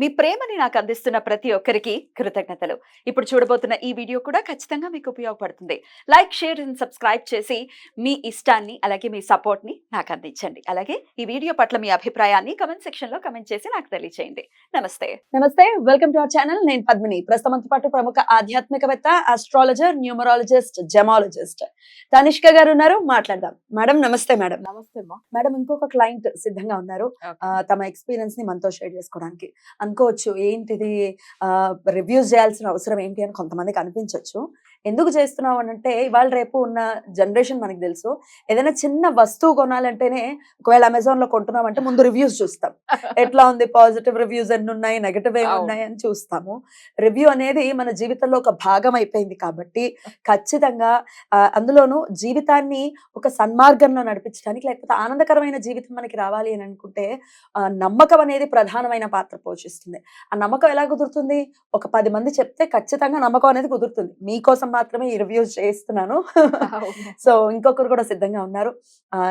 మీ ప్రేమని నాకు అందిస్తున్న ప్రతి ఒక్కరికి కృతజ్ఞతలు. ఇప్పుడు చూడబోతున్న ఈ వీడియో కూడా ఖచ్చితంగా మీకు ఉపయోగపడుతుంది. లైక్ షేర్ అండ్ సబ్స్క్రైబ్ చేసి మీ ఇష్టాన్ని అలాగే మీ సపోర్ట్ని నాకు అందించండి. అలాగే ఈ వీడియో పట్ల మీ అభిప్రాయాన్ని కమెంట్ సెక్షన్లో కమెంట్ చేసి నాకు తెలియజేయండి నమస్తే. నమస్తే. Welcome to our channel. నేను పద్మిని. ప్రస్తుతంతో పాటు ప్రముఖ ఆధ్యాత్మికవేత్త ఆస్ట్రాలజర్ న్యూమరాలజిస్ట్ జెమాలజిస్ట్ తనిష్క గారు ఉన్నారు. మాట్లాడదాం. మేడం నమస్తే మేడం. నమస్తే మేడం ఇంకొక క్లయింట్ సిద్ధంగా ఉన్నారు. తమ ఎక్స్పీరియన్స్ని మనతో షేర్ చేసుకోవడానికి. అనుకోవచ్చు ఏంటిది రివ్యూస్ చేయాల్సిన అవసరం ఏంటి అని కొంతమందికి అనిపించవచ్చు ఎందుకు చేస్తున్నావు అని అంటే ఇవాళ రేపు ఉన్న జనరేషన్ మనకి తెలుసు. ఏదైనా చిన్న వస్తువు కొనాలంటేనే ఒకవేళ అమెజాన్లో కొంటున్నాం అంటే ముందు రివ్యూస్ చూస్తాం. ఎట్లా ఉంది? పాజిటివ్ రివ్యూస్ ఎన్ని ఉన్నాయి నెగటివ్ ఏమి. ఉన్నాయి? అని చూస్తాము. రివ్యూ అనేది మన జీవితంలో ఒక భాగం అయిపోయింది కాబట్టి ఖచ్చితంగా అందులోనూ జీవితాన్ని ఒక సన్మార్గంలో నడిపించడానికి లేకపోతే ఆనందకరమైన జీవితం మనకి రావాలి అని అనుకుంటే నమ్మకం అనేది ప్రధానమైన పాత్ర పోషిస్తుంది. ఆ నమ్మకం ఎలా కుదురుతుంది? ఒక పది మంది చెప్తే ఖచ్చితంగా నమ్మకం అనేది కుదురుతుంది. మీకోసం మాత్రమే ఈ రివ్యూస్ చేస్తున్నాను సో ఇంకొకరు కూడా సిద్ధంగా ఉన్నారు.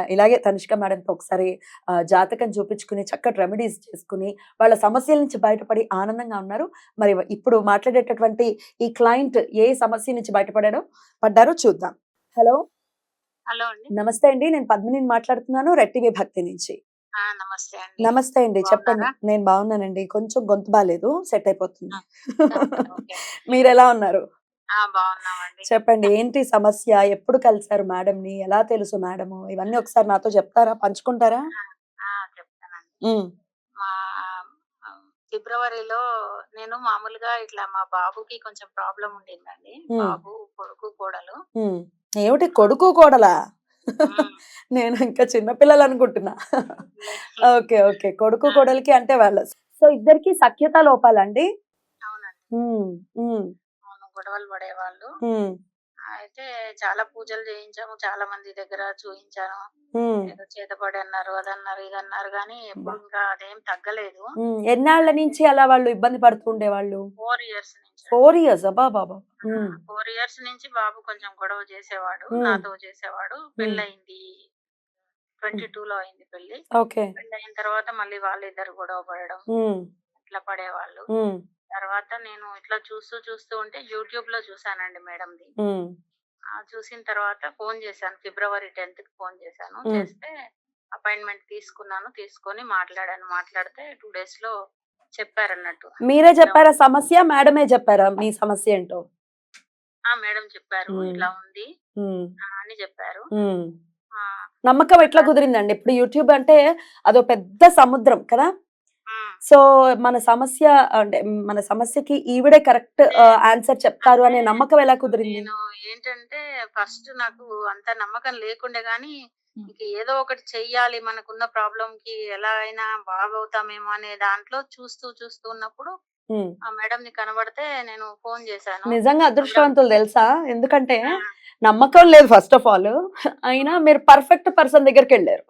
ఇలాగే తనిష్క మేడంతో ఒకసారి జాతకం చూపించుకుని చక్కటి రెమెడీస్ చేసుకుని వాళ్ళ సమస్యల నుంచి బయటపడి ఆనందంగా ఉన్నారు. మరి ఇప్పుడు మాట్లాడేటటువంటి ఈ క్లయింట్ ఏ సమస్య నుంచి బయటపడాడో పడ్డారో చూద్దాం. హలో హలో అండి. నమస్తే అండి. నేను పద్మిని మాట్లాడుతున్నాను రెట్టి విభక్తి నుంచి. నమస్తే అండి. నమస్తే అండి. చెప్పండి? నేను బాగున్నానండి. కొంచెం గొంతు బాగాలేదు సెట్ అయిపోతుంది. మీరు ఎలా ఉన్నారు? చెప్పండి ఏంటి సమస్య? ఎప్పుడు కలిసారు మేడం ని ఎలా తెలుసు మేడం ఇవన్నీ ఒకసారి నాతో చెప్తారా? పంచుకుంటారా? చెప్తానండి. ఫిబ్రవరిలో నేను మామూలుగా ఇట్లా మా బాబుకి కొంచెం ప్రాబ్లం ఉండిందండి. బాబు కొడుకు కోడలు. ఏమిటి కొడుకు కోడలా. నేను ఇంకా చిన్నపిల్లలు అనుకుంటున్నా. Okay okay. కొడుకు కోడలికి అంటే వాళ్ళ సో ఇద్దరికి సఖ్యత లోపాలండి? అవునండి. గొడవలు పడేవాళ్ళు. అయితే చాలా పూజలు చేయించాము. చాలా మంది దగ్గర చూయించాను. ఏదో చేతపడి అన్నారు అదన్నారు ఇది అన్నారు కానీ ఎప్పుడు ఇంకా అదేం తగ్గలేదు. ఎన్నాళ్ళ నుంచి అలా వాళ్ళు ఇబ్బంది పడుతూ ఉండేవాళ్ళు ఫోర్ ఇయర్స్ నుంచి ఫోర్ ఇయర్స్? అబ్బా బాబా! ఫోర్ ఇయర్స్ నుంచి బాబు కొంచెం గొడవ చేసేవాడు. నాతో చేసేవాడు. పెళ్ళయింది ట్వంటీ టూ లో అయింది పెళ్ళి ఓకే. పెళ్ళయిన తర్వాత మళ్ళీ వాళ్ళిద్దరు గొడవ పడడం ఇట్లా పడేవాళ్ళు. తర్వాత నేను ఇట్లా చూస్తూ చూస్తూ ఉంటే యూట్యూబ్లో చూసానండి మేడంది చూసిన తర్వాత ఫోన్ చేశాను. ఫిబ్రవరి టెన్త్కి ఫోన్ చేశాను. చేస్తే అపాయింట్మెంట్ తీసుకున్నాను. తీసుకొని మాట్లాడాను. మాట్లాడితే టూ డేస్లో చెప్పారన్నట్టు మీరే చెప్పారా? సమస్య మేడమే చెప్పారా? మీ సమస్య ఏంటో? ఆ మేడం చెప్పారు. ఇట్లా ఉంది అని చెప్పారు. నమ్మకం ఎట్లా కుదిరిందండి? ఇప్పుడు యూట్యూబ్ అంటే అదో పెద్ద సముద్రం కదా. సో మన సమస్య అంటే మన సమస్యకి ఈవిడే కరెక్ట్ ఆన్సర్ చెప్తారు అనే నమ్మకం ఎలా కుదిరింది? నేను ఏంటంటే ఫస్ట్ నాకు అంత నమ్మకం లేకుండే గానీ. ఇంక ఏదో ఒకటి చెయ్యాలి మనకున్న ప్రాబ్లం కి ఎలా అయినా బాగవుతామేమో అనే దాంట్లో చూస్తూ చూస్తూ ఉన్నప్పుడు. ఆ మేడం ని కనబడితే నేను ఫోన్ చేశాను. నిజంగా అదృష్టవంతులు తెలుసా? ఎందుకంటే నమ్మకం లేదు ఫస్ట్ ఆఫ్ ఆల్. అయినా మీరు పర్ఫెక్ట్ పర్సన్ దగ్గరికి వెళ్ళారు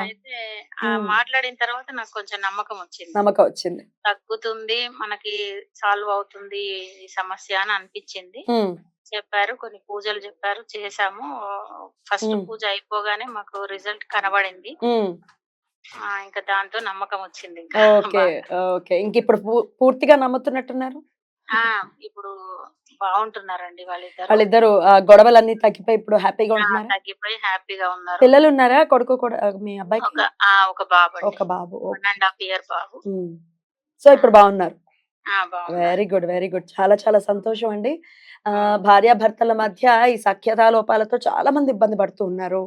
అయితే. మాట్లాడిన తర్వాత నాకు కొంచెం నమ్మకం వచ్చింది. నమ్మకం వచ్చింది. తగ్గుతుంది మనకి సాల్వ్ అవుతుంది ఈ సమస్య అని అనిపించింది. చెప్పారు కొన్ని పూజలు చెప్పారు చేశాము. ఫస్ట్. పూజ అయిపోగానే మాకు రిజల్ట్ కనబడింది. ఇంకా దాంతో నమ్మకం వచ్చింది ఇంకా ఓకే. ఓకే. ఇంక ఇప్పుడు పూర్తిగా నమ్ముతున్నట్టున్నారు? ఆ, ఇప్పుడు బాగుంటున్నారండి వాళ్ళిద్దరు. వాళ్ళిద్దరు ఆ, గొడవలన్నీ తగ్గిపోయి ఇప్పుడు హ్యాపీగా ఉంటున్నారు? తగ్గిపోయి హ్యాపీగా ఉన్నారు. పిల్లలు ఉన్నారా కొడుకు మీ అబ్బాయికి? ఒక ఆ, ఒక బాబు ఒక బాబు వన్ అండ్ హాఫ్ ఇయర్ బాబు. సో ఇప్పుడు బాగున్నారు. Very good very good. చాలా చాలా సంతోషం అండి ఆ. భార్యాభర్తల మధ్య ఈ సఖ్యతా లోపాలతో చాలా మంది ఇబ్బంది పడుతూ ఉన్నారు.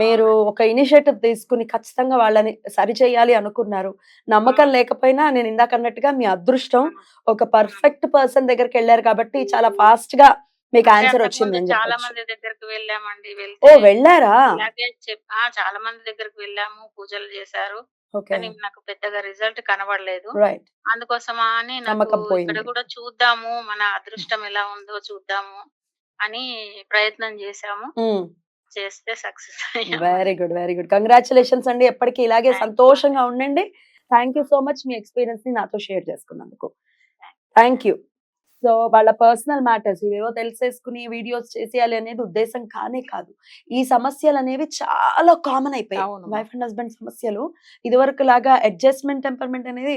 మీరు ఒక ఇనిషియేటివ్ తీసుకుని ఖచ్చితంగా వాళ్ళని సరి చేయాలి అనుకున్నారు. నమ్మకం లేకపోయినా నేను ఇందాక అన్నట్టుగా మీ అదృష్టం ఒక పర్ఫెక్ట్ పర్సన్ దగ్గరికి వెళ్ళారు కాబట్టి చాలా ఫాస్ట్గా మీకు ఆన్సర్ వచ్చింది చాలా మంది దగ్గరకు వెళ్ళామండి ఓ! వెళ్ళారా? చాలా మంది దగ్గరకు వెళ్ళాము పూజలు చేశారు. కానీ నాకు పెద్దగా రిజల్ట్ కనబడలేదు. రైట్. అందుకోసమా అని నాకు ఇక్కడ. కూడా చూద్దాము మన అదృష్టం ఎలా ఉందో చూద్దాము అని ప్రయత్నం చేశాము. చేస్తే success very good very good. Congratulations అండి. ఎప్పటికీ ఇలాగే. సంతోషంగా ఉండండి. థ్యాంక్ యూ సో మచ్ మీ ఎక్స్పీరియన్స్ని నాతో షేర్ చేసుకున్నందుకు. థ్యాంక్ యూ సో వాళ్ళ పర్సనల్ మ్యాటర్స్ ఇవేవో తెలిసేసుకుని వీడియోస్ చేసేయాలి అనేది ఉద్దేశం కానే కాదు. ఈ సమస్యలు అనేవి చాలా కామన్ అయిపోయాయి. వైఫ్ అండ్ హస్బెండ్ సమస్యలు ఇదివరకు లాగా అడ్జస్ట్మెంట్ టెంపర్మెంట్ అనేది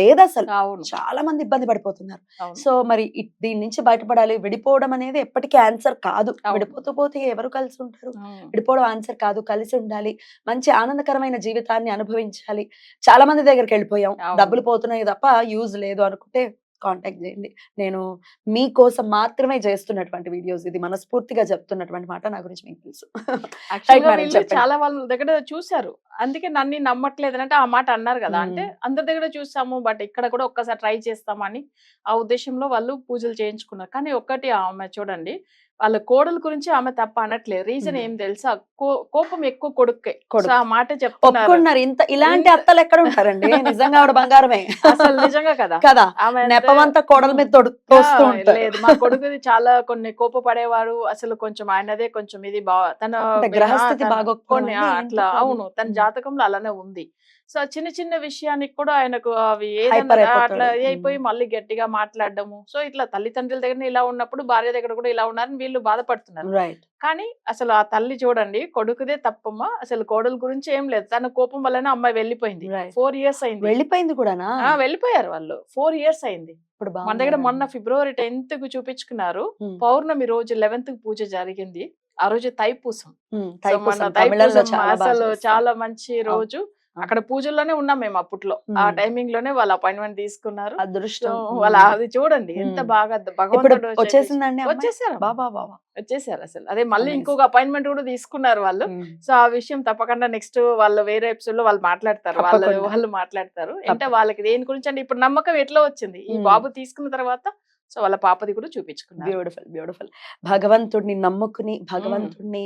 లేదు అసలు చాలా మంది ఇబ్బంది పడిపోతున్నారు. సో మరి దీని నుంచి బయటపడాలి. విడిపోవడం అనేది ఎప్పటికీ ఆన్సర్ కాదు. విడిపోతూ పోతే ఎవరు కలిసి ఉంటారు. విడిపోవడం ఆన్సర్ కాదు. కలిసి ఉండాలి. మంచి ఆనందకరమైన జీవితాన్ని అనుభవించాలి. చాలా మంది దగ్గరికి వెళ్ళిపోయాం. డబ్బులు పోతున్నాయి తప్ప యూజ్ లేదు అనుకుంటే కాంటాక్ట్ చేయండి. నేను మీకోసం మాత్రమే చేస్తున్నటువంటి వీడియోస్ ఇది మనస్ఫూర్తిగా చెప్తున్నటువంటి మాట నా గురించి మీకు తెలుసు. చాలా వాళ్ళ దగ్గర చూశారు. అందుకే నన్ను నమ్మట్లేదు అంటే ఆ మాట అన్నారు కదా. అంటే. అందరి దగ్గర చూసాము బట్ ఇక్కడ కూడా ఒక్కసారి ట్రై చేస్తామని ఆ ఉద్దేశంలో వాళ్ళు పూజలు చేయించుకున్నారు. కానీ ఒక్కటి ఆమె చూడండి వాళ్ళ కోడల గురించి ఆమె తప్ప అనట్లేదు. రీజన్. ఏం తెలుసా? కోపం ఎక్కువ కొడుకే కొడుకు. సో ఆ మాట చెప్తున్నారు. ఒప్పుకున్నారు. ఇంత ఇలాంటి అత్తలు ఎక్కడ ఉంటారండి? నిజంగా ఆవిడ బంగారమే. అసలు నిజంగా కదా? కదా. ఆమె నెపమంతా కోడల మీద లేదు. మా కొడుకుది చాలా కొన్ని కోపపడేవారు. అసలు కొంచెం ఆయనదే కొంచెం ఇది బా తన గ్రహస్థితి ఏంటి అట్లా? అవును. తన. జాతకంలో అలానే ఉంది. సో చిన్న చిన్న విషయానికి కూడా ఆయనకు అవి. అట్లా. అయిపోయి మళ్ళీ గట్టిగా మాట్లాడడము. సో ఇట్లా తల్లిదండ్రుల దగ్గర ఇలా ఉన్నప్పుడు భార్య దగ్గర కూడా ఇలా ఉన్నారని వీళ్ళు బాధపడుతున్నారు. కానీ అసలు ఆ తల్లి చూడండి కొడుకుదే తప్పమ్మా. అసలు కోడల గురించి ఏం లేదు. తన కోపం వల్లనే అమ్మాయి వెళ్ళిపోయింది. ఫోర్ ఇయర్స్ అయింది. వెళ్ళిపోయింది కూడానా? ఆ, వెళ్ళిపోయారు వాళ్ళు. ఫోర్ ఇయర్స్ అయింది. ఇప్పుడు మన దగ్గర? మొన్న ఫిబ్రవరి టెన్త్కు చూపించుకున్నారు. పౌర్ణమి రోజు లెవెన్త్కు పూజ జరిగింది. ఆ రోజు తైపూసం. అసలు. చాలా మంచి రోజు. అక్కడ పూజల్లోనే ఉన్నాం మేము అప్పట్లో ఆ. టైమింగ్లోనే వాళ్ళ అపాయింట్మెంట్ తీసుకున్నారు అదృష్టం వాళ్ళ. అది చూడండి ఎంత. బాగా భగవంతుడు వచ్చేసిందండి? వచ్చేసారు బాబా బాబా వచ్చేసారు అసలు అదే మళ్ళీ. ఇంకొక అపాయింట్మెంట్ కూడా తీసుకున్నారు వాళ్ళు. సో ఆ విషయం తప్పకుండా నెక్స్ట్ వాళ్ళు వేరే ఎపిసోడ్లో వాళ్ళు మాట్లాడతారు వాళ్ళు. వాళ్ళు మాట్లాడతారు అంటే వాళ్ళకి దేని గురించి అంటే ఇప్పుడు నమ్మకం ఎట్లా వచ్చింది ఈ. బాబు తీసుకున్న తర్వాత సో వాళ్ళ పాపది కూడా చూపించుకున్నారు. బ్యూటిఫుల్ బ్యూటిఫుల్ భగవంతుడిని నమ్ముకుని భగవంతుడిని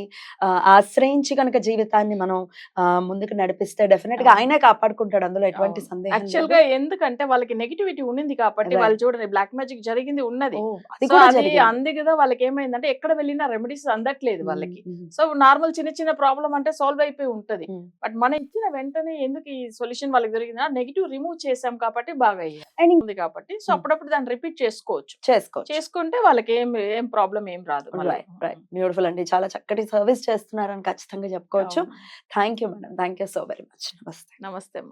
ఆశ్రయించి కనుక జీవితాన్ని మనం ముందుకు నడిపిస్తే డెఫినెట్గా. ఆయనే కాపాడుకుంటాడు. అందులో ఎటువంటి. సందేహం యాక్చువల్. గా ఎందుకంటే వాళ్ళకి నెగిటివిటీ ఉన్నింది కాబట్టి. వాళ్ళు చూడండి బ్లాక్ మ్యాజిక్ జరిగింది ఉన్నది. అది అది కదా వాళ్ళకి ఏమైందంటే ఎక్కడ వెళ్ళినా రెమెడీస్ అందట్లేదు వాళ్ళకి. సో నార్మల్ చిన్న చిన్న ప్రాబ్లం అంటే సాల్వ్ అయిపోయి ఉంటది. బట్ మనం ఇచ్చిన వెంటనే ఎందుకు ఈ సొల్యూషన్ వాళ్ళకి దొరికిందా? నెగిటివ్ రిమూవ్ చేసాం కాబట్టి బాగా ఉంది కాబట్టి. సో. అప్పుడప్పుడు దాన్ని రిపీట్ చేసుకోవచ్చు. చేసుకోవచ్చు. చేసుకుంటే వాళ్ళకి ఏం ఏం ప్రాబ్లం ఏం రాదు బ్యూటిఫుల్ అండి. చాలా చక్కటి సర్వీస్ చేస్తున్నారని ఖచ్చితంగా చెప్పుకోవచ్చు. Thank you madam thank you so very much నమస్తే నమస్తే